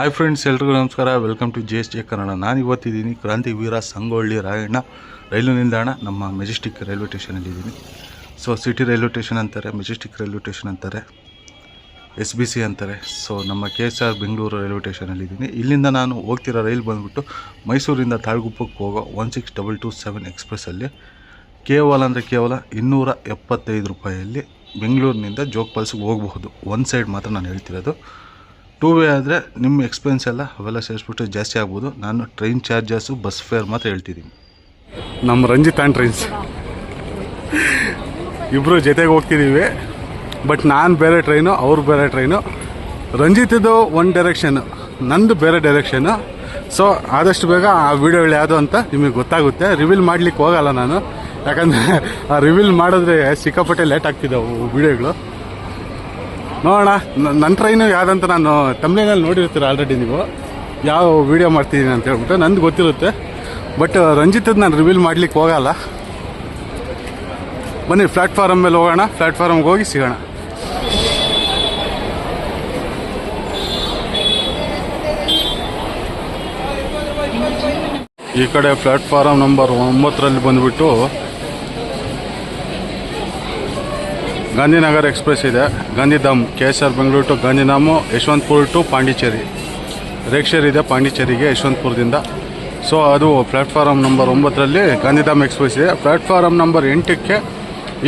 Hi friends ಎಲ್ರಿಗೂ ನಮಸ್ಕಾರ. Welcome to J S J Kannada. ನಾನು ಇವತ್ತಿದ್ದೀನಿ ಕ್ರಾಂತಿ ವೀರ ಸಂಗೊಳ್ಳಿ ರಾಯಣ್ಣ ರೈಲು ನಿಲ್ದಾಣ, ನಮ್ಮ ಮೆಜೆಸ್ಟಿಕ್ ರೈಲ್ವೆ ಸ್ಟೇಷನಲ್ಲಿದ್ದೀನಿ ಸೊ ಸಿಟಿ ರೈಲ್ವೆ ಸ್ಟೇಷನ್ ಅಂತಾರೆ ಮೆಜೆಸ್ಟಿಕ್ ರೈಲ್ವೆ ಸ್ಟೇಷನ್ ಅಂತಾರೆ ಎಸ್ ಬಿ ಸಿ ಅಂತಾರೆ. ಸೊ ನಮ್ಮ K S R Bengaluru railway ಸ್ಟೇಷನಲ್ಲಿದ್ದೀನಿ ಇಲ್ಲಿಂದ ನಾನು ಹೋಗ್ತಿರೋ ರೈಲ್ ಬಂದುಬಿಟ್ಟು ಮೈಸೂರಿಂದ ತಾಳ್ಗುಪ್ಪಕ್ಕೆ ಹೋಗೋ one six double two seven ಎಕ್ಸ್ಪ್ರೆಸ್ಸಲ್ಲಿ ಕೇವಲ ಅಂದರೆ ಕೇವಲ ಇನ್ನೂರ ಎಪ್ಪತ್ತೈದು ರೂಪಾಯಲ್ಲಿ ಬೆಂಗಳೂರಿನಿಂದ ಜೋಗ್ ಫಾಲ್ಸ್ಗೆ ಹೋಗಬಹುದು. ಒಂದು ಸೈಡ್ ಮಾತ್ರ ನಾನು ಹೇಳ್ತಿರೋದು. ಟೂ ವೇ ಆದರೆ ನಿಮ್ಮ ಎಕ್ಸ್ಪೆನ್ಸ್ ಎಲ್ಲ ಅವೆಲ್ಲ ಸೇರಿಸ್ಬಿಟ್ಟು ಜಾಸ್ತಿ ಆಗ್ಬೋದು. ನಾನು ಟ್ರೈನ್ ಚಾರ್ಜಸ್ಸು ಬಸ್ ಫೇರ್ ಮಾತ್ರ ಹೇಳ್ತಿದ್ದೀನಿ. ನಮ್ಮ ರಂಜಿತ್ ಆ್ಯಂಡ್ ಟ್ರೈನ್ಸ್ ಇಬ್ಬರು ಜೊತೆಗೆ ಹೋಗ್ತಿದ್ದೀವಿ ಬಟ್ ನಾನು ಬೇರೆ ಟ್ರೈನು ಅವ್ರು ಬೇರೆ ಟ್ರೈನು ರಂಜಿತದ್ದು ಒಂದು ಡೈರೆಕ್ಷನ್ನು ನಂದು ಬೇರೆ ಡೈರೆಕ್ಷನು ಸೊ ಆದಷ್ಟು ಬೇಗ ಆ ವಿಡಿಯೋಗಳು ಯಾವುದು ಅಂತ ನಿಮಗೆ ಗೊತ್ತಾಗುತ್ತೆ. ರಿವೀಲ್ ಮಾಡ್ಲಿಕ್ಕೆ ಹೋಗಲ್ಲ ನಾನು. ಯಾಕಂದರೆ ಆ ರಿವೀಲ್ ಮಾಡಿದ್ರೆ ಸಿಕ್ಕಾಪಟ್ಟೆ ಲೇಟ್ ಆಗ್ತಿದ್ದವು ವಿಡಿಯೋಗಳು ನೋಡೋಣ. ನನ್ನ ಟ್ರೈನು ಯಾವುದಂತ ನಾನು ತಮಿಳಿನಲ್ಲಿ ನೋಡಿರ್ತೀರ ಆಲ್ರೆಡಿ ನೀವು. ಯಾವ ವಿಡಿಯೋ ಮಾಡ್ತಿದ್ದೀನಿ ಅಂತ ಹೇಳ್ಬಿಟ್ಟು ನಂದು ಗೊತ್ತಿರುತ್ತೆ. ಬಟ್ ರಂಜಿತದ್ದು ನಾನು ರಿವೀಲ್ ಮಾಡ್ಲಿಕ್ಕೆ ಹೋಗಲ್ಲ. ಬನ್ನಿ ಪ್ಲ್ಯಾಟ್ಫಾರಮ್ ಮೇಲೆ ಹೋಗೋಣ. ಪ್ಲ್ಯಾಟ್ಫಾರಮ್ಗೆ ಹೋಗಿ ಸಿಗೋಣ. ಈ ಕಡೆ ಪ್ಲ್ಯಾಟ್ಫಾರಮ್ ನಂಬರ್ ಒಂಬತ್ತರಲ್ಲಿ ಬಂದುಬಿಟ್ಟು ಗಾಂಧಿನಗರ್ ಎಕ್ಸ್ಪ್ರೆಸ್ ಇದೆ. Gandhidham K S R Bengaluru to Gandhidham, Yeshwantpur to Pondicherry. ರೇಕ್ಷರ್ ಇದೆ ಪಾಂಡಿಚೇರಿಗೆ, ಯಶವಂತಪುರದಿಂದ. ಸೊ ಅದು ಪ್ಲ್ಯಾಟ್ಫಾರಮ್ ನಂಬರ್ ಒಂಬತ್ತರಲ್ಲಿ ಗಾಂಧಿಧಾಮ್ ಎಕ್ಸ್ಪ್ರೆಸ್ ಇದೆ. ಪ್ಲ್ಯಾಟ್ಫಾರಮ್ ನಂಬರ್ ಎಂಟಕ್ಕೆ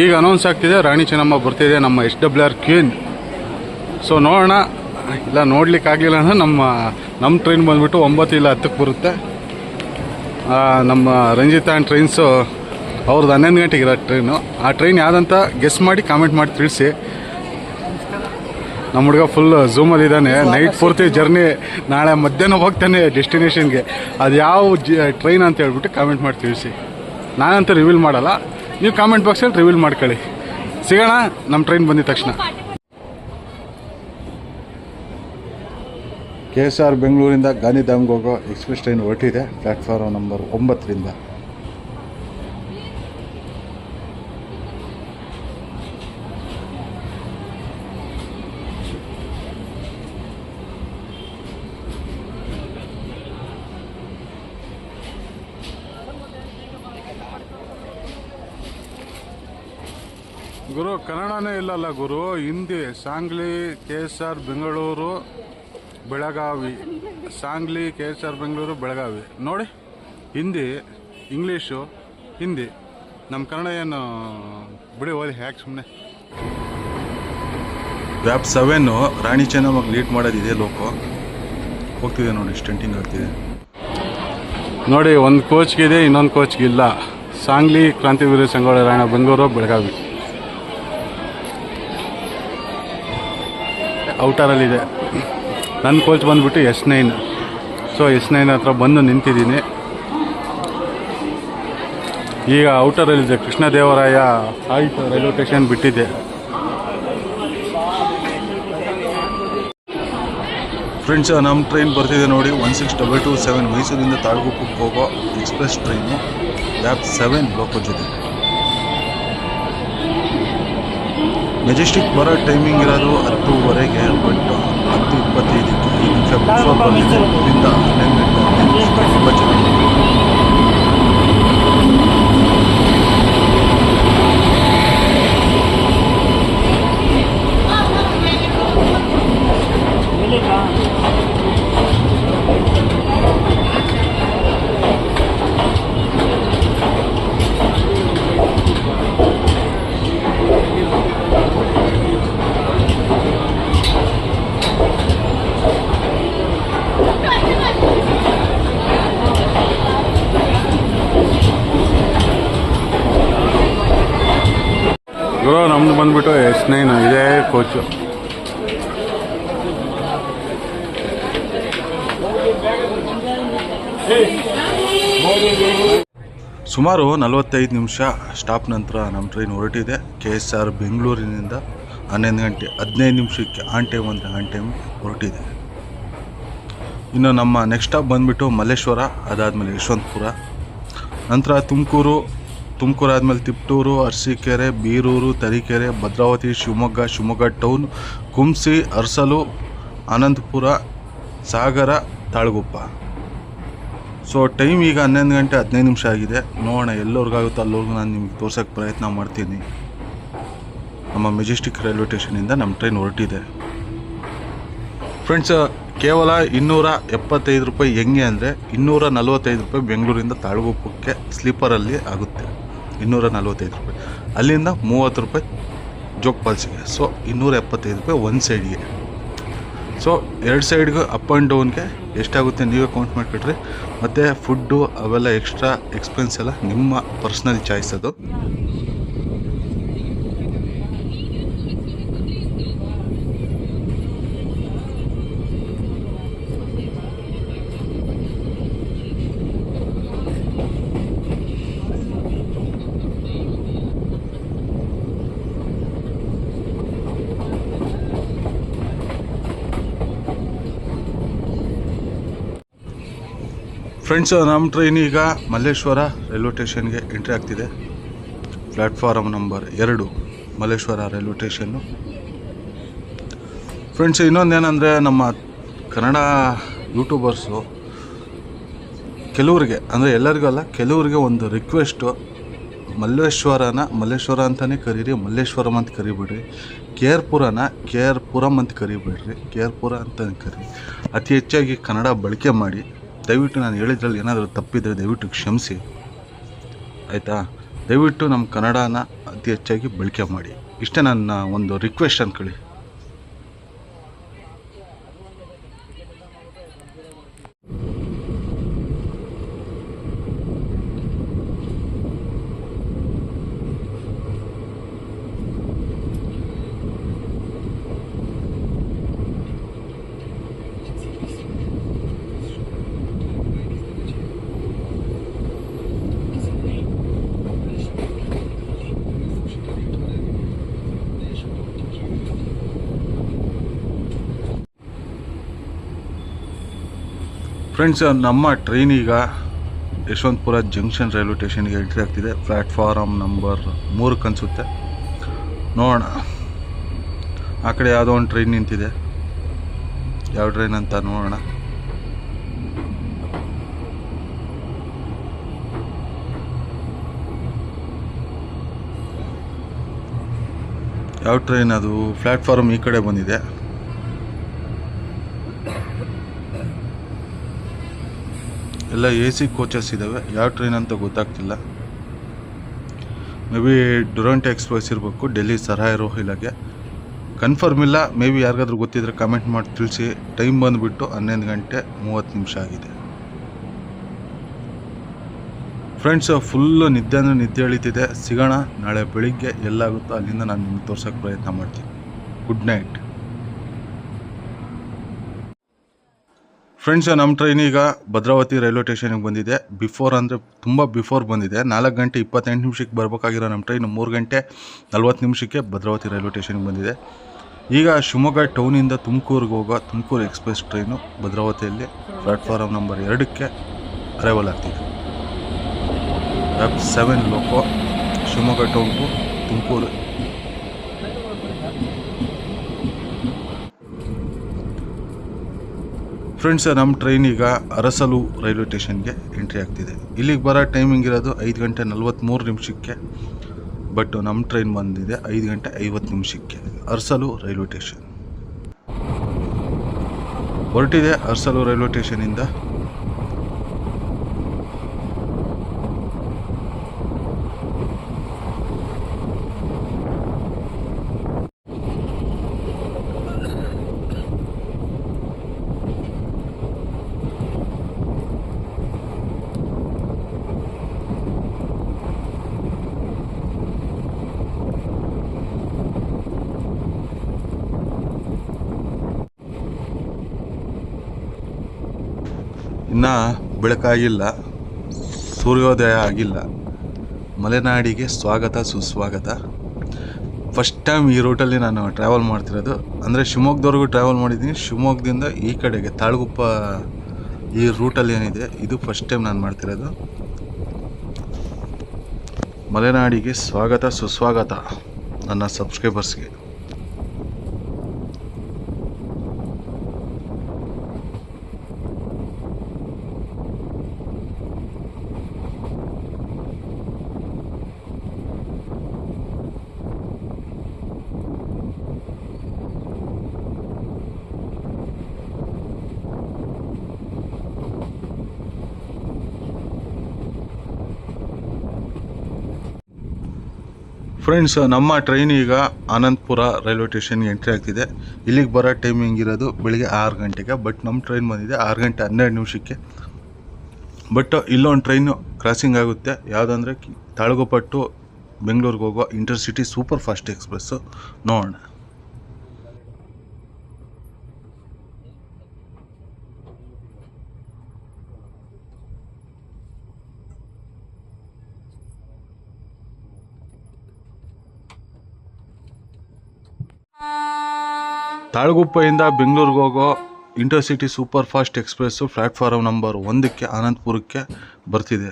ಈಗ ಅನೌನ್ಸ್ ಆಗ್ತಿದೆ, ರಾಣಿ ಚೆನ್ನಮ್ಮ ಬರ್ತಿದೆ, ನಮ್ಮ H W R queen. So ನೋಡೋಣ. ಇಲ್ಲ, ನೋಡ್ಲಿಕ್ಕೆ ಆಗಲಿಲ್ಲ ಅಂದರೆ ನಮ್ಮ ನಮ್ಮ ಟ್ರೈನ್ ಬಂದುಬಿಟ್ಟು ಒಂಬತ್ತು ಇಲ್ಲ ಹತ್ತಕ್ಕೆ ಬರುತ್ತೆ. ನಮ್ಮ ರಂಜಿತಾ ಟ್ರೈನ್ಸು ಅವ್ರದ್ದು ಹನ್ನೊಂದು ಗಂಟೆಗೆ ಇರೋ ಟ್ರೈನು ಆ ಟ್ರೈನ್ ಯಾವುದಂತ ಗೆಸ್ ಮಾಡಿ ಕಾಮೆಂಟ್ ಮಾಡಿ ತಿಳಿಸಿ. ನಮ್ಮ ಹುಡುಗ ಫುಲ್ ಝೂಮಲ್ಲಿ ಇದ್ದಾನೆ. ನೈಟ್ ಪೂರ್ತಿ ಜರ್ನಿ ನಾಳೆ ಮಧ್ಯಾಹ್ನ ಹೋಗ್ತಾನೆ ಡೆಸ್ಟಿನೇಷನ್ಗೆ ಅದು ಯಾವ ಟ್ರೈನ್ ಅಂತ ಹೇಳ್ಬಿಟ್ಟು ಕಾಮೆಂಟ್ ಮಾಡಿ ತಿಳಿಸಿ. ನಾನಂತೂ ರಿವೀಲ್ ಮಾಡಲ್ಲ. ನೀವು ಕಾಮೆಂಟ್ ಬಾಕ್ಸಲ್ಲಿ ರಿವೀಲ್ ಮಾಡ್ಕೊಳ್ಳಿ. ಸಿಗೋಣ, ನಮ್ಮ ಟ್ರೈನ್ ಬಂದಿದ ತಕ್ಷಣ. ಕೆ ಎಸ್ ಆರ್ ಬೆಂಗಳೂರಿಂದ ಗಾಂಧಿಧಾಮ್ಗೆ ಹೋಗೋ ಎಕ್ಸ್ಪ್ರೆಸ್ ಟ್ರೈನ್ ಹೊರಟಿದೆ. ಪ್ಲಾಟ್ಫಾರ್ಮ್ ನಂಬರ್ ಒಂಬತ್ತರಿಂದ ಗುರು ಕನ್ನಡನೇ ಇಲ್ಲಲ್ಲ ಗುರು. Hindi Sangli K S R Bengaluru Belagavi. Sangli K S R Bengaluru Belagavi. ನೋಡಿ ಹಿಂದಿ ಇಂಗ್ಲೀಷು ಹಿಂದಿ. ನಮ್ಮ ಕನ್ನಡ ಏನು ಬಿಡಿ ಓದಿ ಹ್ಯಾಕ್ ಸುಮ್ಮನೆ ವ್ಯಾಪ್ ಸೆವೆನ್ನು ರಾಣಿ ಚೆನ್ನಮ್ಮಗೆ ಲೀಡ್ ಮಾಡೋದಿದೆ ಲೋಕೋ. ಹೋಗ್ತಿದೆ ನೋಡಿ ಸ್ಟಂಟಿಂಗ್ ಆಗ್ತಿದೆ. ನೋಡಿ ಒಂದು ಕೋಚ್ಗಿದೆ ಇನ್ನೊಂದು ಕೋಚ್ಗಿಲ್ಲ ಸಾಂಗ್ಲಿ ಕ್ರಾಂತಿವೀರ ಸಂಗೊಳ್ಳಿ ರಾಯಣ್ಣ ಬೆಂಗಳೂರು ಬೆಳಗಾವಿ. ಔಟರಲ್ಲಿದೆ ನನ್ನ ಕೋಚ್ ಬಂದುಬಿಟ್ಟು S nine so S nine ಹತ್ರ ಬಂದು ನಿಂತಿದ್ದೀನಿ. ಈಗ ಔಟರಲ್ಲಿದೆ ಕೃಷ್ಣದೇವರಾಯ ಆಯಿತು ರೈಲ್ವೆ ಸ್ಟೇಷನ್ ಬಿಟ್ಟಿದೆ. ಫ್ರೆಂಡ್ಸ್ ನಮ್ಮ ಟ್ರೈನ್ ಬರ್ತಿದೆ ನೋಡಿ one six double two seven ಮೈಸೂರಿಂದ ತಾಳ್ಗುಪ್ಪಕ್ಕೆ ಹೋಗೋ express train lab seven loco ಜೊತೆ ಮೆಜೆಸ್ಟಿಕ್ ಬರೋ ಟೈಮಿಂಗ್ ಇರೋದು ಹತ್ತುವರೆಗೆ ಬಟ್ ಹತ್ತು ಇಪ್ಪತ್ತೈದಕ್ಕೆ ಈ ನಿಮಿಷ ಬಿಫೋರ್ ಬಂದಿದೆ. ಇದರಿಂದ ಹನ್ನೊಂದು ಗಂಟೆ ತುಂಬ ಚೆನ್ನಾಗಿದೆ ಗುರು ನಮ್ದು ಬಂದ್ಬಿಟ್ಟು ಎಸ್ ನೈನ್ ಇದೇ ಕೋಚು. ಸುಮಾರು ನಲವತ್ತೈದು ನಿಮಿಷ ಸ್ಟಾಪ್ ನಂತರ ನಮ್ಮ ಟ್ರೈನ್ ಹೊರಟಿದೆ. ಕೆ ಎಸ್ ಆರ್ ಬೆಂಗಳೂರಿನಿಂದ ಹನ್ನೊಂದು ಗಂಟೆ ಹದಿನೈದು ನಿಮಿಷಕ್ಕೆ ಆನ್ ಟೈಮ್ ಅಂದರೆ ಆನ್ ಟೈಮ್ ಹೊರಟಿದೆ. ಇನ್ನು ನಮ್ಮ ನೆಕ್ಸ್ಟ್ ಸ್ಟಾಪ್ ಬಂದುಬಿಟ್ಟು ಮಲ್ಲೇಶ್ವರ, ಅದಾದಮೇಲೆ ಯಶವಂತಪುರ. ನಂತರ ತುಮಕೂರು ತುಮಕೂರು ಆದಮೇಲೆ Tiptur, Arsikere, Birur, Tarikere, Bhadravati, Shivamogga Shivamogga town, Kumsi, Arasalu, Anandapura, Sagara, Talaguppa. So time ಈಗ ಹನ್ನೊಂದು ಗಂಟೆ ಹದಿನೈದು ನಿಮಿಷ ಆಗಿದೆ. ನೋಡೋಣ ಎಲ್ಲರಿಗಾಗುತ್ತೋ ಅಲ್ಲೋರ್ಗು ನಾನು ನಿಮಗೆ ತೋರ್ಸೋಕ್ಕೆ ಪ್ರಯತ್ನ ಮಾಡ್ತೀನಿ. ನಮ್ಮ ಮೆಜೆಸ್ಟಿಕ್ ರೈಲ್ವೆ ಸ್ಟೇಷನಿಂದ ನಮ್ಮ ಟ್ರೈನ್ ಹೊರಟಿದೆ. ಫ್ರೆಂಡ್ಸ್ ಕೇವಲ ಇನ್ನೂರ ಎಪ್ಪತ್ತೈದು ರೂಪಾಯಿ ಹೆಂಗೆ ಅಂದರೆ ಇನ್ನೂರ ನಲವತ್ತೈದು ರೂಪಾಯಿ ಬೆಂಗಳೂರಿಂದ ತಾಳಗುಪ್ಪಕ್ಕೆ ಸ್ಲೀಪರಲ್ಲಿ ಆಗುತ್ತೆ. ಇನ್ನೂರ ನಲ್ವತ್ತೈದು ರೂಪಾಯಿ. ಅಲ್ಲಿಂದ ಮೂವತ್ತು ರೂಪಾಯಿ ಜೋಗ್ ಫಾಲ್ಸಿಗೆ ಸೊ ಇನ್ನೂರ ಎಪ್ಪತ್ತೈದು ರೂಪಾಯಿ ಒಂದು ಸೈಡ್ಗೆ ಸೊ ಎರಡು ಸೈಡ್ಗೂ ಅಪ್ ಆ್ಯಂಡ್ ಡೌನ್ಗೆ ಎಷ್ಟಾಗುತ್ತೆ ನೀವೇ ಕೌಂಟ್ ಮಾಡಿಬಿಟ್ರಿ ಮತ್ತು ಫುಡ್ಡು ಅವೆಲ್ಲ ಎಕ್ಸ್ಟ್ರಾ ಎಕ್ಸ್ಪೆನ್ಸ್ ಎಲ್ಲ ನಿಮ್ಮ ಪರ್ಸ್ನಲ್ ಚಾಯ್ಸ್ ಅದು. ಫ್ರೆಂಡ್ಸ್ ನಮ್ಮ ಟ್ರೈನ್ ಈಗ ಮಲ್ಲೇಶ್ವರ ರೈಲ್ವೆ ಸ್ಟೇಷನ್ಗೆ ಎಂಟ್ರಿ ಆಗ್ತಿದೆ. ಪ್ಲ್ಯಾಟ್ಫಾರಮ್ ನಂಬರ್ ಎರಡು, ಮಲ್ಲೇಶ್ವರ ರೈಲ್ವೆ ಸ್ಟೇಷನ್ನು ಫ್ರೆಂಡ್ಸ್ ಏನಂದರೆ ನಮ್ಮ ಕನ್ನಡ ಯೂಟ್ಯೂಬರ್ಸು ಕೆಲವ್ರಿಗೆ, ಅಂದರೆ ಎಲ್ಲರಿಗೂ ಅಲ್ಲ, ಕೆಲವ್ರಿಗೆ ಒಂದು ರಿಕ್ವೆಸ್ಟು ಮಲ್ಲೇಶ್ವರನ, ಮಲ್ಲೇಶ್ವರ ಅಂತಲೇ ಕರೀರಿ, ಮಲ್ಲೇಶ್ವರಂ ಅಂತ ಕರಿಬಿಡ್ರಿ. ಕೆ ಆರ್ ಪುರನ ಕೆ ಆರ್ ಪುರಂ ಅಂತ ಕರಿಬೇಡ್ರಿ. ಕೆ ಆರ್ ಪುರ ಅಂತಲೇ ಕರಿ ಅತಿ ಹೆಚ್ಚಾಗಿ ಕನ್ನಡ ಬಳಕೆ ಮಾಡಿ ದಯವಿಟ್ಟು ನಾನು ಹೇಳಿದ್ರಲ್ಲಿ ಏನಾದರೂ ತಪ್ಪಿದರೆ ದಯವಿಟ್ಟು ಕ್ಷಮಿಸಿ. ಆಯಿತಾ? ದಯವಿಟ್ಟು ನಮ್ಮ ಕನ್ನಡನ ಅತಿ ಹೆಚ್ಚಾಗಿ ಬಳಕೆ ಮಾಡಿ. ಇಷ್ಟೇ ನನ್ನ ಒಂದು ರಿಕ್ವೆಸ್ಟ್ ಅಂದ್ಕೊಳ್ಳಿ ಫ್ರೆಂಡ್ಸ್ ನಮ್ಮ ಟ್ರೈನ್ ಈಗ ಯಶವಂತಪುರ ಜಂಕ್ಷನ್ ರೈಲ್ವೆ ಸ್ಟೇಷನ್ಗೆ ಎಂಟ್ರಿ ಆಗ್ತಿದೆ. ಪ್ಲ್ಯಾಟ್ಫಾರಮ್ ನಂಬರ್ ಮೂರಕ್ಕೆ ಅನಿಸುತ್ತೆ ನೋಡೋಣ. ಆ ಕಡೆ ಯಾವುದೋ ಒಂದು ಟ್ರೈನ್ ನಿಂತಿದೆ. ಯಾವ ಟ್ರೈನ್ ಅಂತ ನೋಡೋಣ. ಯಾವ ಟ್ರೈನ್ ಅದು? ಪ್ಲ್ಯಾಟ್ಫಾರ್ಮ್ ಈ ಕಡೆ ಬಂದಿದೆ. ಎಲ್ಲ ಎ ಸಿ ಕೋಚಸ್ ಇದ್ದಾವೆ ಯಾವ ಟ್ರೈನ್ ಅಂತ ಗೊತ್ತಾಗ್ತಿಲ್ಲ. ಮೇ ಬಿ ಡುರಂಟೆ ಎಕ್ಸ್ಪ್ರೆಸ್ ಇರಬೇಕು ಡೆಲ್ಲಿ ಸರಾಯ್ ರೋಹಿಲಾಗೆ ಕನ್ಫರ್ಮ್ ಇಲ್ಲ ಮೇ ಬಿ ಯಾರಿಗಾದ್ರೂ ಗೊತ್ತಿದ್ರೆ ಕಮೆಂಟ್ ಮಾಡಿ ತಿಳಿಸಿ. ಟೈಮ್ ಬಂದುಬಿಟ್ಟು ಹನ್ನೊಂದು ಗಂಟೆ ಮೂವತ್ತು ನಿಮಿಷ ಆಗಿದೆ. ಫ್ರೆಂಡ್ಸ್ ಫುಲ್ಲು ನಿದ್ದೆ ಅಂದರೆ ನಿದ್ದೆ ಎಳಿತಿದೆ. ಸಿಗೋಣ, ನಾಳೆ ಬೆಳಿಗ್ಗೆ ಎಲ್ಲಾಗುತ್ತೋ ಅಲ್ಲಿಂದ ನಾನು ನಿಮ್ಗೆ ತೋರ್ಸೋಕ್ಕೆ ಪ್ರಯತ್ನ ಮಾಡ್ತೀನಿ. ಗುಡ್ ನೈಟ್ ಫ್ರೆಂಡ್ಸ್ ನಮ್ಮ ಟ್ರೈನ್ ಈಗ ಭದ್ರಾವತಿ ರೈಲ್ವೆ ಸ್ಟೇಷನ್ಗೆ ಬಂದಿದೆ. ಬಿಫೋರ್ ಅಂದರೆ ತುಂಬ ಬಿಫೋರ್ ಬಂದಿದೆ. ನಾಲ್ಕು ಗಂಟೆ ಇಪ್ಪತ್ತೆಂಟು ನಿಮಿಷಕ್ಕೆ ಬರಬೇಕಾಗಿರೋ ನಮ್ಮ ಟ್ರೈನ್ ಮೂರು ಗಂಟೆ ನಲ್ವತ್ತು ನಿಮಿಷಕ್ಕೆ ಭದ್ರಾವತಿ ರೈಲ್ವೆ ಸ್ಟೇಷನ್ಗೆ ಬಂದಿದೆ. ಈಗ ಶಿವಮೊಗ್ಗ ಟೌನಿಂದ ತುಮಕೂರಿಗೆ ಹೋಗೋ ತುಮಕೂರು ಎಕ್ಸ್ಪ್ರೆಸ್ ಟ್ರೈನು ಭದ್ರಾವತಿಯಲ್ಲಿ ಪ್ಲ್ಯಾಟ್ಫಾರಮ್ ನಂಬರ್ ಎರಡಕ್ಕೆ ಅರೈವಲ್ ಆಗ್ತಿದೆ. F seven loco Shivamogga town to Tumakuru friends ನಮ್ಮ ಟ್ರೈನ್ ಈಗ ಅರಸಲು ರೈಲ್ವೆ ಸ್ಟೇಷನ್ಗೆ ಎಂಟ್ರಿ ಆಗ್ತಿದೆ. ಇಲ್ಲಿಗೆ ಬರೋ ಟೈಮಿಂಗ್ ಇರೋದು ಐದು ಗಂಟೆ ನಲ್ವತ್ತ್ಮೂರು ನಿಮಿಷಕ್ಕೆ ಬಟ್ ನಮ್ಮ ಟ್ರೈನ್ ಬಂದಿದೆ ಐದು ಗಂಟೆ ಐವತ್ತು ನಿಮಿಷಕ್ಕೆ, ಅರಸಲು ರೈಲ್ವೆ ಸ್ಟೇಷನ್ ಹೊರಟಿದೆ ಅರಸಲು ರೈಲ್ವೆ ಸ್ಟೇಷನಿಂದ ಇನ್ನು ಬೆಳಕಾಗಿಲ್ಲ, ಸೂರ್ಯೋದಯ ಆಗಿಲ್ಲ. ಮಲೆನಾಡಿಗೆ ಸ್ವಾಗತ, ಸುಸ್ವಾಗತ. ಫಸ್ಟ್ ಟೈಮ್ ಈ ರೂಟಲ್ಲಿ ನಾನು ಟ್ರಾವೆಲ್ ಮಾಡ್ತಿರೋದು. ಅಂದರೆ ಶಿವಮೊಗ್ಗದವರೆಗೂ ಟ್ರಾವೆಲ್ ಮಾಡಿದ್ದೀನಿ. ಶಿವಮೊಗ್ಗದಿಂದ ಈ ಕಡೆಗೆ ತಾಳಗುಪ್ಪ ಈ ರೂಟಲ್ಲಿ ಏನಿದೆ, ಇದು ಫಸ್ಟ್ ಟೈಮ್ ನಾನು ಮಾಡ್ತಿರೋದು. ಮಲೆನಾಡಿಗೆ ಸ್ವಾಗತ, ಸುಸ್ವಾಗತ ನನ್ನ ಸಬ್ಸ್ಕ್ರೈಬರ್ಸ್ಗೆ ಫ್ರೆಂಡ್ಸ್ ನಮ್ಮ ಟ್ರೈನ್ ಈಗ ಅನಂತಪುರ ರೈಲ್ವೆ ಸ್ಟೇಷನ್ಗೆ ಎಂಟ್ರಿ ಆಗ್ತಿದೆ. ಇಲ್ಲಿಗೆ ಬರೋ ಟೈಮಿಂಗ್ ಇರೋದು ಬೆಳಿಗ್ಗೆ ಆರು ಗಂಟೆಗೆ ಬಟ್ ನಮ್ಮ ಟ್ರೈನ್ ಬಂದಿದೆ ಆರು ಗಂಟೆ ಹನ್ನೆರಡು ನಿಮಿಷಕ್ಕೆ. ಬಟ್ ಇಲ್ಲೊಂದು ಟ್ರೈನು ಕ್ರಾಸಿಂಗ್ ಆಗುತ್ತೆ. ಯಾವುದಂದ್ರೆ ತಾಳಗುಪಟ್ಟು ಬೆಂಗಳೂರಿಗೆ ಹೋಗೋ ಇಂಟರ್ಸಿಟಿ ಸೂಪರ್ ಫಾಸ್ಟ್ ಎಕ್ಸ್ಪ್ರೆಸ್ಸು ನೋಡೋಣ. ತಾಳಗುಪ್ಪೆಯಿಂದ ಬೆಂಗಳೂರಿಗೆ ಹೋಗೋ intercity super fast express platform number ಒಂದಕ್ಕೆ ಆನಂದಪುರಕ್ಕೆ ಬರ್ತಿದೆ.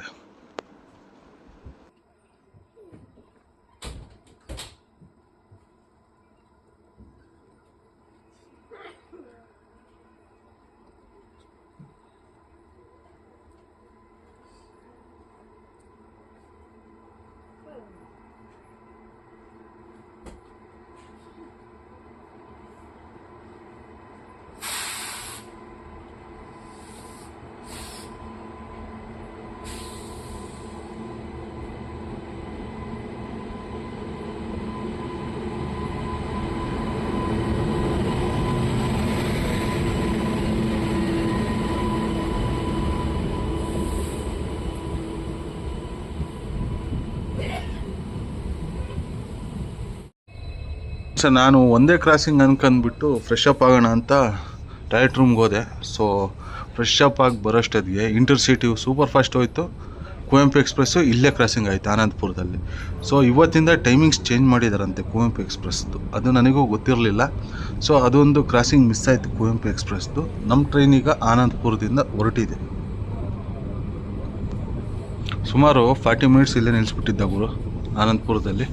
ಸರ್ ನಾನು ಒಂದೇ ಕ್ರಾಸಿಂಗ್ ಅನ್ಕೊಂಡ್ಬಿಟ್ಟು ಫ್ರೆಶ್ ಅಪ್ ಆಗೋಣ ಅಂತ ಟಾಯ್ಲೆಟ್ ರೂಮ್ಗೆ ಹೋದೆ. ಸೊ ಫ್ರೆಶ್ ಅಪ್ ಆಗಿ ಬರೋಷ್ಟೊತ್ತಿಗೆ ಇಂಟರ್ಸಿಟಿ ಸೂಪರ್ ಫಾಸ್ಟ್ ಹೋಯ್ತು. ಕುವೆಂಪು ಎಕ್ಸ್ಪ್ರೆಸ್ಸು ಇಲ್ಲೇ ಕ್ರಾಸಿಂಗ್ ಆಯಿತು ಆನಂದಪುರದಲ್ಲಿ. ಸೊ ಇವತ್ತಿಂದ ಟೈಮಿಂಗ್ಸ್ ಚೇಂಜ್ ಮಾಡಿದಾರಂತೆ ಕುವೆಂಪು ಎಕ್ಸ್ಪ್ರೆಸ್ದು ಅದು ನನಗೂ ಗೊತ್ತಿರಲಿಲ್ಲ. ಸೊ ಅದೊಂದು ಕ್ರಾಸಿಂಗ್ ಮಿಸ್ ಆಯಿತು ಕುವೆಂಪು ಎಕ್ಸ್ಪ್ರೆಸ್ದು ನಮ್ಮ ಟ್ರೈನ್ ಈಗ ಆನಂದಪುರದಿಂದ ಹೊರಟಿದೆ. ಸುಮಾರು ಫಾರ್ಟಿ ಮಿನಿಟ್ಸ್ ಇಲ್ಲೇ ನಿಲ್ಲಿಸ್ಬಿಟ್ಟಿದ್ದ ಗುರು, ಆನಂದಪುರದಲ್ಲಿ.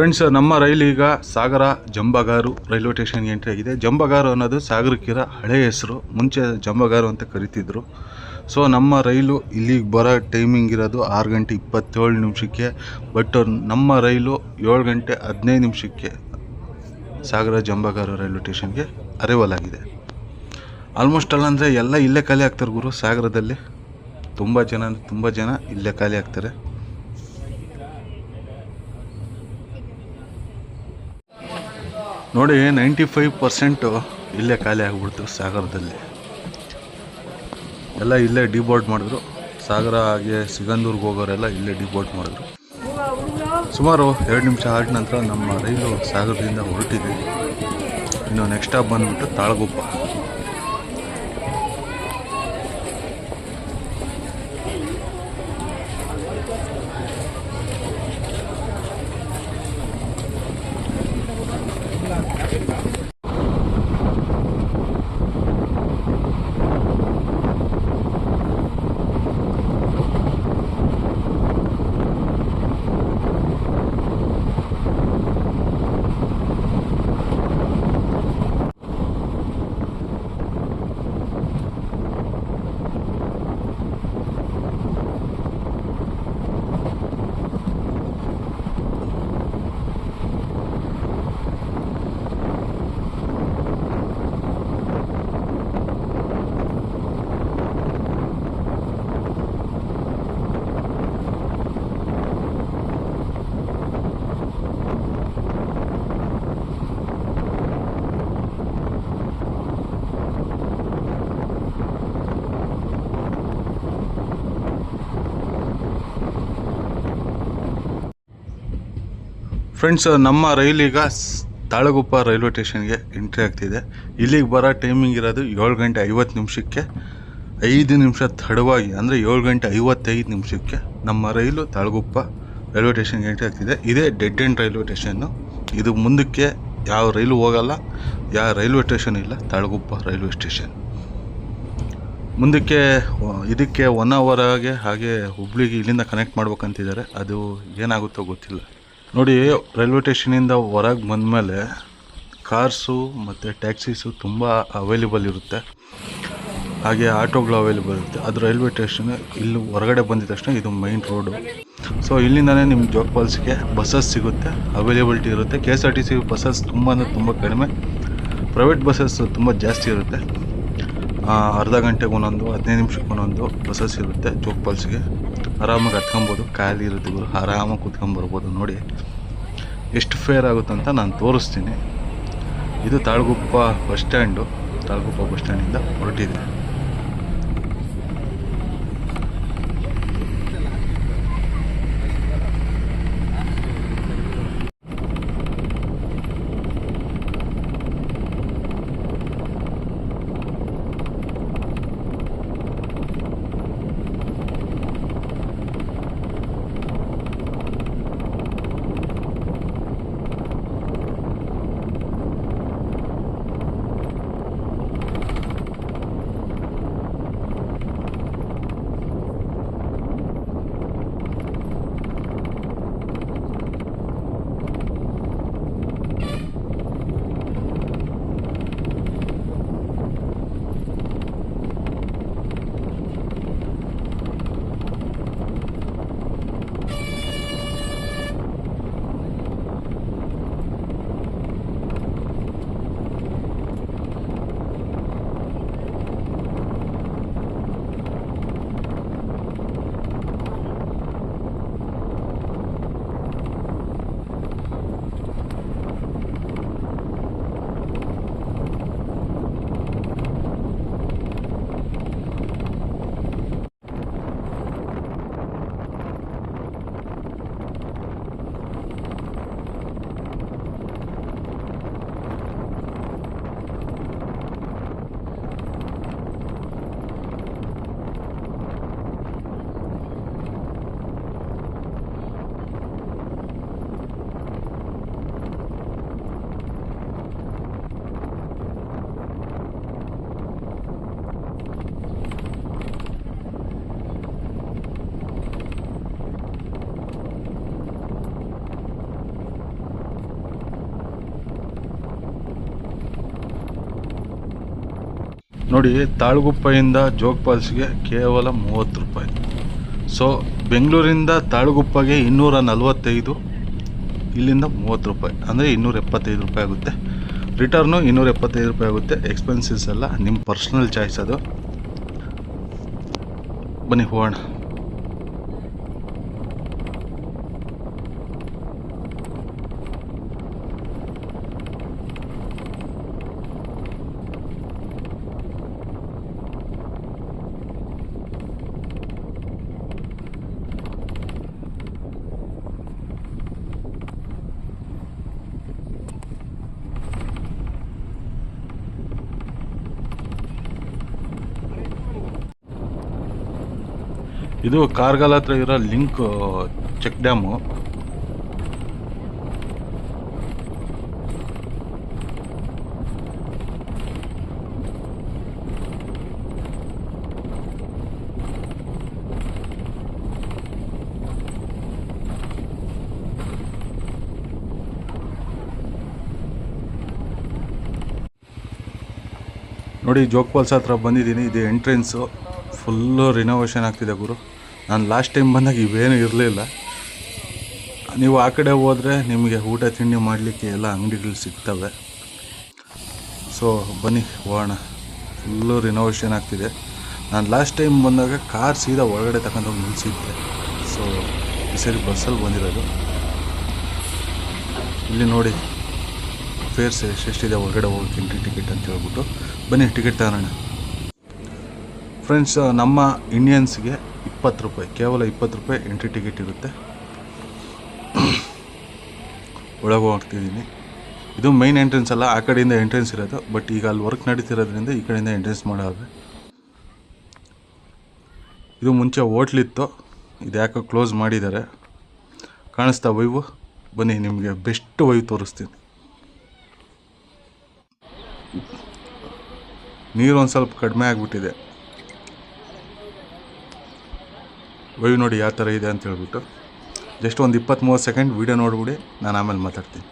ಫ್ರೆಂಡ್ಸ್ ನಮ್ಮ ರೈಲು ಈಗ ಸಾಗರ ಜಂಬಗಾರು ರೈಲ್ವೆ ಸ್ಟೇಷನ್ಗೆ ಎಂಟ್ರಿ ಆಗಿದೆ. ಜಂಬಗಾರು ಅನ್ನೋದು ಸಾಗರಕ್ಕಿರ ಹಳೆ ಹೆಸರು, ಮುಂಚೆ ಜಂಬಗಾರು ಅಂತ ಕರಿತಿದ್ರು. ಸೊ ನಮ್ಮ ರೈಲು ಇಲ್ಲಿಗೆ ಬರೋ ಟೈಮಿಂಗ್ ಇರೋದು ಆರು ಗಂಟೆ ಇಪ್ಪತ್ತೇಳು ನಿಮಿಷಕ್ಕೆ ಬಟ್ ನಮ್ಮ ರೈಲು ಏಳು ಗಂಟೆ ಹದಿನೈದು ನಿಮಿಷಕ್ಕೆ ಸಾಗರ ಜಂಬಗಾರು ರೈಲ್ವೆ ಸ್ಟೇಷನ್ಗೆ ಅರೈವಲ್ ಆಗಿದೆ. ಆಲ್ಮೋಸ್ಟ್ ಅಲ್ಲ ಅಂದರೆ ಎಲ್ಲ ಇಲ್ಲೇ ಖಾಲಿ ಆಗ್ತಾರೆ ಗುರು, ಸಾಗರದಲ್ಲಿ. ತುಂಬ ಜನ ತುಂಬ ಜನ ಇಲ್ಲೇ ಖಾಲಿ ಆಗ್ತಾರೆ. ನೋಡಿ ನೈಂಟಿ ಫೈವ್ ಪರ್ಸೆಂಟು ಇಲ್ಲೇ ಖಾಲಿ ಆಗಿಬಿಡ್ತು ಸಾಗರದಲ್ಲಿ. ಎಲ್ಲ ಇಲ್ಲೇ ಡಿಬೋರ್ಡ್ ಮಾಡಿದ್ರು. ಸಾಗರ ಹಾಗೆ ಸಿಗಂದೂರ್ಗೆ ಹೋಗೋರೆಲ್ಲ ಇಲ್ಲೇ ಡಿಬೋರ್ಡ್ ಮಾಡಿದ್ರು. ಸುಮಾರು ಎರಡು ನಿಮಿಷ ಆದ ನಂತರ ನಮ್ಮ ರೈಲು ಸಾಗರದಿಂದ ಹೊರಟಿದೆ. ಇನ್ನು ನೆಕ್ಸ್ಟ್ ಸ್ಟಾಪ್ ಬಂದ್ಬಿಟ್ಟು ತಾಳಗುಪ್ಪ. ಫ್ರೆಂಡ್ಸ್ ನಮ್ಮ ರೈಲೀಗ ತಾಳಗುಪ್ಪ ರೈಲ್ವೆ ಸ್ಟೇಷನ್ಗೆ ಎಂಟ್ರಿ ಆಗ್ತಿದೆ. ಇಲ್ಲಿಗೆ ಬರೋ ಟೈಮಿಂಗ್ ಇರೋದು ಏಳು ಗಂಟೆ ಐವತ್ತು ನಿಮಿಷಕ್ಕೆ, ಐದು ನಿಮಿಷ ತಡವಾಗಿ, ಅಂದರೆ ಏಳು ಗಂಟೆ ಐವತ್ತೈದು ನಿಮಿಷಕ್ಕೆ ನಮ್ಮ ರೈಲು ತಾಳಗುಪ್ಪ ರೈಲ್ವೆ ಸ್ಟೇಷನ್ಗೆ ಎಂಟ್ರಿ ಆಗ್ತಿದೆ. ಇದೇ ಡೆಡ್ ಎಂಡ್ ರೈಲ್ವೆ ಸ್ಟೇಷನ್ನು. ಇದು ಮುಂದಕ್ಕೆ ಯಾವ ರೈಲು ಹೋಗಲ್ಲ, ಯಾವ ರೈಲ್ವೆ ಸ್ಟೇಷನ್ ಇಲ್ಲ, ತಾಳಗುಪ್ಪ ರೈಲ್ವೆ ಸ್ಟೇಷನ್. ಮುಂದಕ್ಕೆ ಇದಕ್ಕೆ ಒನ್ ಅವರಾಗೆ ಹಾಗೆ ಹುಬ್ಳಿಗೆ ಇಲ್ಲಿಂದ ಕನೆಕ್ಟ್ ಮಾಡ್ಬೇಕಂತಿದ್ದಾರೆ. ಅದು ಏನಾಗುತ್ತೋ ಗೊತ್ತಿಲ್ಲ. ನೋಡಿ, ರೈಲ್ವೆ ಸ್ಟೇಷನಿಂದ ಹೊರಗೆ ಬಂದಮೇಲೆ ಕಾರ್ಸು ಮತ್ತು ಟ್ಯಾಕ್ಸೀಸು ತುಂಬ ಅವೈಲೇಬಲ್ ಇರುತ್ತೆ. ಹಾಗೆ ಆಟೋಗಳು ಅವೈಲೇಬಲ್ ಇರುತ್ತೆ. ಅದು ರೈಲ್ವೆ ಸ್ಟೇಷನ್ ಇಲ್ಲಿ ಹೊರಗಡೆ ಬಂದಿದ ತಕ್ಷಣ ಇದು ಮೈನ್ ರೋಡು ಸೊ ಇಲ್ಲಿಂದನೇ ನಿಮ್ಮ ಜೋಗ್ ಫಾಲ್ಸ್ಗೆ ಬಸ್ಸಸ್ ಸಿಗುತ್ತೆ ಅವೈಲೇಬಿಲಿಟಿ ಇರುತ್ತೆ. K S R T C buses ತುಂಬ ಅಂದರೆ ತುಂಬ ಕಡಿಮೆ. ಪ್ರೈವೇಟ್ ಬಸ್ಸಸ್ ತುಂಬ ಜಾಸ್ತಿ ಇರುತ್ತೆ. ಅರ್ಧ ಗಂಟೆಗೆ ಒಂದೊಂದು ಹದಿನೈದು ನಿಮಿಷಕ್ಕೆ ಒಂದೊಂದು ಬಸ್ಸಸ್ ಇರುತ್ತೆ ಜೋಗ್ ಫಾಲ್ಸ್ಗೆ ಆರಾಮಾಗಿ ಹತ್ಕೊಬೋದು, ಖಾಲಿ ಇರುತ್ತೆ ಆರಾಮಾಗಿ ಕುತ್ಕೊಂಬರ್ಬೋದು ನೋಡಿ. ಎಷ್ಟು ಫೇರ್ ಆಗುತ್ತೆ ಅಂತ ನಾನು ತೋರಿಸ್ತೀನಿ. ಇದು Talaguppa bus stand Talaguppa bus ಸ್ಟ್ಯಾಂಡಿಂದ ಹೊರಟಿದೆ. ನೋಡಿ, ತಾಳಗುಪ್ಪೆಯಿಂದ ಜೋಗ್ ಫಾಲ್ಸ್ಗೆ ಕೇವಲ ಮೂವತ್ತು ರೂಪಾಯಿ. ಸೊ ಬೆಂಗಳೂರಿಂದ ತಾಳಗುಪ್ಪಗೆ ಇನ್ನೂರ ನಲವತ್ತೈದು, ಇಲ್ಲಿಂದ ಮೂವತ್ತು ರೂಪಾಯಿ. ಅಂದರೆ ಇನ್ನೂರ ಎಪ್ಪತ್ತೈದು ರೂಪಾಯಿ ಆಗುತ್ತೆ. ರಿಟರ್ನು ಇನ್ನೂರ ಎಪ್ಪತ್ತೈದು ರೂಪಾಯಿ ಆಗುತ್ತೆ. ಎಕ್ಸ್ಪೆನ್ಸಸ್ ಎಲ್ಲ ನಿಮ್ಮ ಪರ್ಸ್ನಲ್ ಚಾಯ್ಸ್ ಅದು. ಬನ್ನಿ, ಹೋಗೋಣ. ಇದು ಕಾರ್ಗಲ್ ಹತ್ರ ಇರೋ ಲಿಂಕ್ ಚೆಕ್ ಡ್ಯಾಮು. ನೋಡಿ ಜೋಗ್ ಪಾಲ್ಸ್ ಹತ್ರ ಬಂದಿದ್ದೀನಿ. ಇದು ಎಂಟ್ರೆನ್ಸು. ಫುಲ್ಲು ರಿನೋವೇಷನ್ ಆಗ್ತಿದೆ ಗುರು. ನಾನು ಲಾಸ್ಟ್ ಟೈಮ್ ಬಂದಾಗ ಇವೇನು ಇರಲಿಲ್ಲ. ನೀವು ಆ ಕಡೆ ಹೋದರೆ ನಿಮಗೆ ಊಟ ತಿಂಡಿ ಮಾಡಲಿಕ್ಕೆ ಎಲ್ಲ ಅಂಗಡಿಗಳು ಸಿಗ್ತವೆ. ಸೊ ಬನ್ನಿ, ಹೋಗೋಣ. ಫುಲ್ಲು ರಿನೋವೇಷನ್ ಆಗ್ತಿದೆ. ನಾನು ಲಾಸ್ಟ್ ಟೈಮ್ ಬಂದಾಗ ಕಾರ್ ಸೀದಾ ಒಳಗಡೆ ತಗೊಂಡೋಗಿ ನಿಲ್ಲಿಸಿದ್ದೆ ಸೊ ಈ ಸರಿ ಬಸ್ಸಲ್ಲಿ ಬಂದಿರೋದು. ಇಲ್ಲಿ ನೋಡಿ ಫೇರ್ಸ್ ಎಷ್ಟೆಷ್ಟಿದೆ ಹೊರಗಡೆ ಹೋಗಿ ಎಂಟ್ರಿ ಟಿಕೆಟ್ ಅಂತ ಹೇಳ್ಬಿಟ್ಟು. ಬನ್ನಿ ಟಿಕೆಟ್ ತಗೋಣ ಫ್ರೆಂಡ್ಸ್ ನಮ್ಮ ಇಂಡಿಯನ್ಸ್ಗೆ ಇಪ್ಪತ್ತು ರೂಪಾಯಿ, ಕೇವಲ ಇಪ್ಪತ್ತು ರೂಪಾಯಿ ಎಂಟ್ರಿ ಟಿಕೆಟ್ ಇರುತ್ತೆ. ಒಳಗೆ ಹೋಗ್ತಿದ್ದೀನಿ ಇದು ಮೈನ್ ಎಂಟ್ರೆನ್ಸ್ ಅಲ್ಲ, ಆ ಕಡೆಯಿಂದ ಎಂಟ್ರೆನ್ಸ್ ಇರೋದು. ಬಟ್ ಈಗ ಅಲ್ಲಿ ವರ್ಕ್ ನಡೀತಿರೋದ್ರಿಂದ ಈ ಕಡೆಯಿಂದ ಎಂಟ್ರೆನ್ಸ್ ಮಾಡೋದು. ಇದು ಮುಂಚೆ ಹೋಟ್ಲಿತ್ತು ಇದು ಯಾಕೋ ಕ್ಲೋಸ್ ಮಾಡಿದ್ದಾರೆ. ಕಾಣಿಸ್ತಾ ವೈವ್ ಬನ್ನಿ, ನಿಮಗೆ ಬೆಸ್ಟ್ ವೈವ್ ತೋರಿಸ್ತೀನಿ. ನೀರು ಒಂದು ಸ್ವಲ್ಪ ಕಡಿಮೆ ಆಗಿಬಿಟ್ಟಿದೆ. ವೈವ್ ನೋಡಿ ಯಾವ ಥರ ಇದೆ ಅಂತ ಹೇಳ್ಬಿಟ್ಟು ಜಸ್ಟ್ ಒಂದು ಇಪ್ಪತ್ತು ಮೂವತ್ತು ಸೆಕೆಂಡ್ ವೀಡಿಯೋ ನೋಡ್ಬಿಡಿ, ನಾನು ಆಮೇಲೆ ಮಾತಾಡ್ತೀನಿ.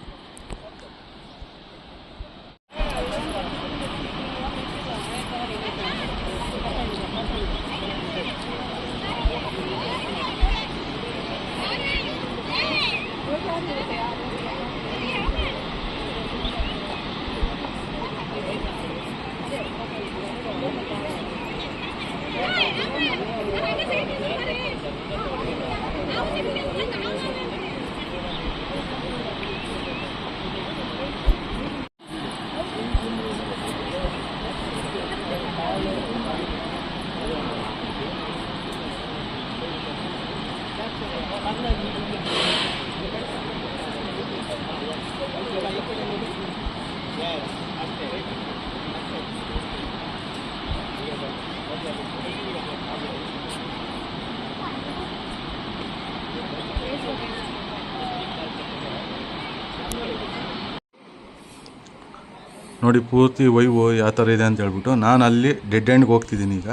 ನೋಡಿ, ಪೂರ್ತಿ ವೈವು ಯಾವ ಥರ ಇದೆ ಅಂತ ಹೇಳ್ಬಿಟ್ಟು ನಾನು ಅಲ್ಲಿ ಡೆಡ್ ಎಂಡ್ಗೆ ಹೋಗ್ತಿದ್ದೀನಿ ಈಗ.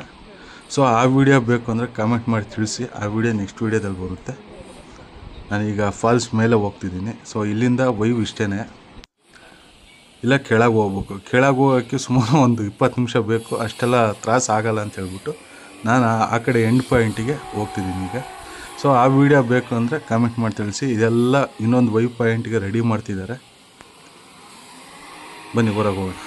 ಸೊ ಆ ವಿಡಿಯೋ ಬೇಕು ಅಂದರೆ ಕಮೆಂಟ್ ಮಾಡಿ ತಿಳಿಸಿ. ಆ ವಿಡಿಯೋ ನೆಕ್ಸ್ಟ್ ವೀಡಿಯೋದಲ್ಲಿ ಬರುತ್ತೆ. ನಾನೀಗ ಫಾಲ್ಸ್ ಮೇಲೆ ಹೋಗ್ತಿದ್ದೀನಿ. ಸೊ ಇಲ್ಲಿಂದ ವೈವ್ ಇಷ್ಟೇ ಇಲ್ಲ, ಕೆಳಗೆ ಹೋಗ್ಬೇಕು. ಕೆಳಗೆ ಹೋಗೋಕ್ಕೆ ಸುಮಾರು ಒಂದು ಇಪ್ಪತ್ತು ನಿಮಿಷ ಬೇಕು. ಅಷ್ಟೆಲ್ಲ ತ್ರಾಸ ಆಗಲ್ಲ ಅಂತ ಹೇಳ್ಬಿಟ್ಟು ನಾನು ಆ- ಕಡೆ ಎಂಡ್ ಪಾಯಿಂಟಿಗೆ ಹೋಗ್ತಿದ್ದೀನಿ ಈಗ. ಸೊ ಆ ವಿಡಿಯೋ ಬೇಕು ಅಂದರೆ ಕಮೆಂಟ್ ಮಾಡಿ ತಿಳಿಸಿ. ಇದೆಲ್ಲ ಇನ್ನೊಂದು ವೈ ಪಾಯಿಂಟ್ಗೆ ರೆಡಿ ಮಾಡ್ತಿದ್ದಾರೆ. ಬನ್ನಿ, ಹೊರಗೆ ಹೋಗೋಣ.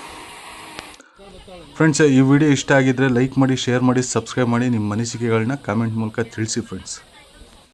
ಫ್ರೆಂಡ್ಸ್ ಈ ವಿಡಿಯೋ ಇಷ್ಟ ಆಗಿದ್ದರೆ ಲೈಕ್ ಮಾಡಿ ಶೇರ್ ಮಾಡಿ ಸಬ್ಸ್ಕ್ರೈಬ್ ಮಾಡಿ. ನಿಮ್ಮ ಅನಿಸಿಕೆಗಳನ್ನ ಕಾಮೆಂಟ್ ಮೂಲಕ ತಿಳಿಸಿ ಫ್ರೆಂಡ್ಸ್